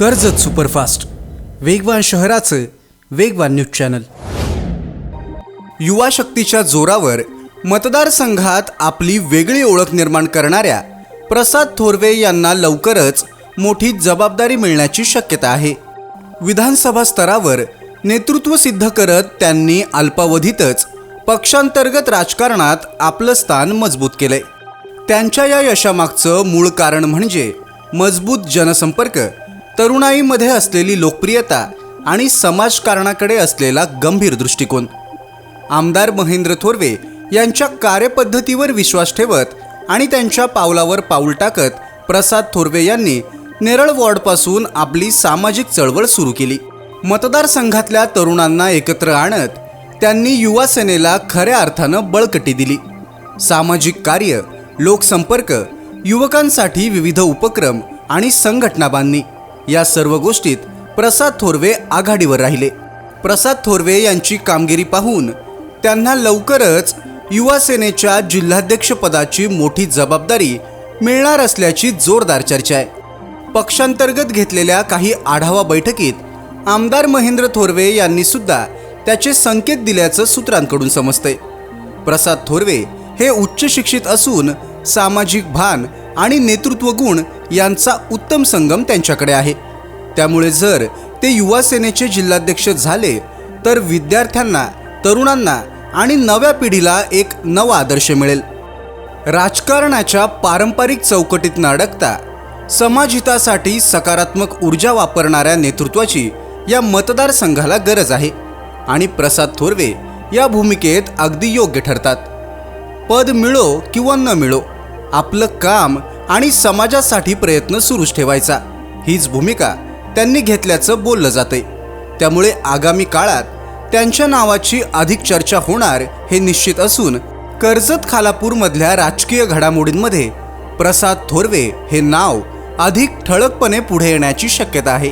Karjat superfast. वेगवान शहराचं वेगवान न्यूज चॅनल. युवा शक्तीच्या जोरावर मतदारसंघात आपली वेगळी ओळख निर्माण करणाऱ्या प्रसाद थोरवे यांना लवकरच मोठी जबाबदारी मिळण्याची शक्यता आहे. विधानसभा स्तरावर नेतृत्व सिद्ध करत त्यांनी अल्पावधीतच पक्षांतर्गत राजकारणात आपलं स्थान मजबूत केलंय. त्यांच्या या यशामागचं मूळ कारण म्हणजे मजबूत जनसंपर्क तरुणाईमध्ये असलेली लोकप्रियता आणि समाजकारणाकडे असलेला गंभीर दृष्टिकोन. आमदार महेंद्र थोरवे यांच्या कार्यपद्धतीवर विश्वास ठेवत आणि त्यांच्या पावलावर पाऊल टाकत प्रसाद थोरवे यांनी नेरळ वॉर्डपासून आपली सामाजिक चळवळ सुरू केली. मतदारसंघातल्या तरुणांना एकत्र आणत त्यांनी युवा सेनेला खऱ्या अर्थानं बळकटी दिली. सामाजिक कार्य लोकसंपर्क युवकांसाठी विविध उपक्रम आणि संघटना बांधणी या सर्व गोष्टीत प्रसाद थोरवे आघाडीवर राहिले. प्रसाद थोरवे यांची कामगिरी पाहून त्यांना लवकरच युवा सेनेच्या जिल्हाध्यक्षपदाची मोठी जबाबदारी मिळणार असल्याची जोरदार चर्चा आहे. पक्षांतर्गत घेतलेल्या काही आढावा बैठकीत आमदार महेंद्र थोरवे यांनी सुद्धा त्याचे संकेत दिल्याचं सूत्रांकडून समजते प्रसाद थोरवे हे उच्च शिक्षित असून सामाजिक भान आणि नेतृत्व गुण यांचा उत्तम संगम त्यांच्याकडे आहे. त्यामुळे जर ते युवा सेनेचे जिल्हाध्यक्ष झाले तर विद्यार्थ्यांना तरुणांना आणि नव्या पिढीला एक नवा आदर्श मिळेल. राजकारणाच्या पारंपरिक चौकटीत न अडकता समाजहितासाठी सकारात्मक ऊर्जा वापरणाऱ्या नेतृत्वाची या मतदारसंघाला गरज आहे आणि प्रसाद थोरवे या भूमिकेत अगदी योग्य ठरतात. पद मिळो किंवा न मिळो आपलं काम आणि समाजासाठी प्रयत्न सुरूच ठेवायचा. हीच भूमिका त्यांनी घेतल्याचं बोललं जाते त्यामुळे आगामी काळात त्यांच्या नावाची अधिक चर्चा होणार हे निश्चित असून कर्जत खालापूरमधल्या राजकीय घडामोडींमध्ये प्रसाद थोरवे हे नाव अधिक ठळकपणे पुढे येण्याची शक्यता आहे.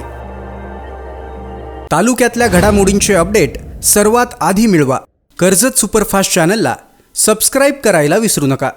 तालुक्यातल्या घडामोडींचे अपडेट सर्वात आधी मिळवा. कर्जत सुपरफास्ट चॅनलला सबस्क्राईब करायला विसरू नका.